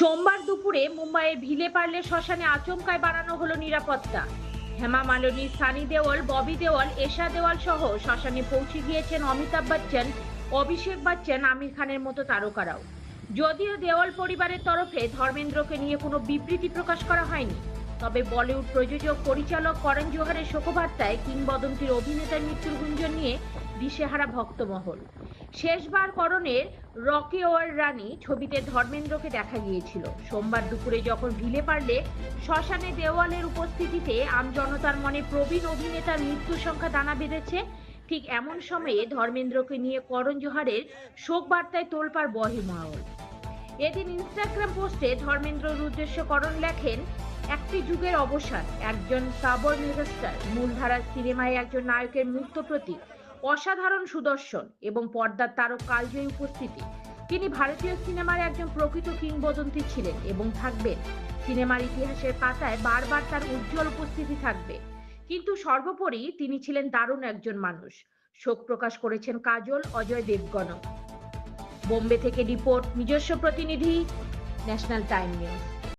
দুপুরে মুম্বাইয়ের ভিলে পারলে শ্মশানে আচমকায় বাড়ানো হলো নিরাপত্তা। হেমা মালিনী, সানি দেওয়াল ববি দেওয়াল এশা দেওয়াল সহ শ্মশানে পৌঁছে গিয়েছেন অমিতাভ বচ্চন, অভিষেক বচ্চন, আমির খানের মতো তারকারাও। যদিও দেওয়াল পরিবারের তরফে ধর্মেন্দ্রকে নিয়ে কোনো বিবৃতি প্রকাশ করা হয়নি, তবে বলিউড প্রযোজক, পরিচালক করণ জোহারের শোকবার্তায় কিংবদন্তির অভিনেতার মৃত্যুর গুঞ্জন নিয়ে দিশেহারা ভক্তমহল। শেষবার করণের রকি ওয়ার রানী ছবিতে ধর্মেন্দ্রকে দেখা গিয়েছিল। সোমবার দুপুরে যখন ভিলে পারলে, শ্মশানে দেওয়ালের উপস্থিতিতে আমজনতার মনে প্রবীণ অভিনেতার মৃত্যুর সংখ্যা দানা বেঁধেছে। ঠিক এমন সময়ে ধর্মেন্দ্রকে নিয়ে করণ জোহারের শোক বার্তায় তোলপাড় বহিমহল। এদিন ইনস্টাগ্রাম পোস্টে ধর্মেন্দ্রর উদ্দেশ্য করণ লেখেন, একটি যুগের অবসান, একজন সাবর মেগাস্টার মূলধারার সিনেমায় একজন নায়কের মূর্ত প্রতীক। অসাধারণ সুদর্শন এবং পর্দার তারক কালজয়ী উপস্থিতি। তিনি ভারতীয় সিনেমার একজন প্রকৃত কিংবদন্তি ছিলেন এবং থাকবেন। সিনেমার ইতিহাসের পাতায় বারবার তার উজ্জ্বল উপস্থিতি থাকবে। কিন্তু সর্বোপরি তিনি ছিলেন দারুণ একজন মানুষ। শোক প্রকাশ করেছেন কাজল, অজয় দেবগণ বোম্বে থেকে রিপোর্ট, নিজস্ব প্রতিনিধি, ন্যাশনাল টাইম নিউজ।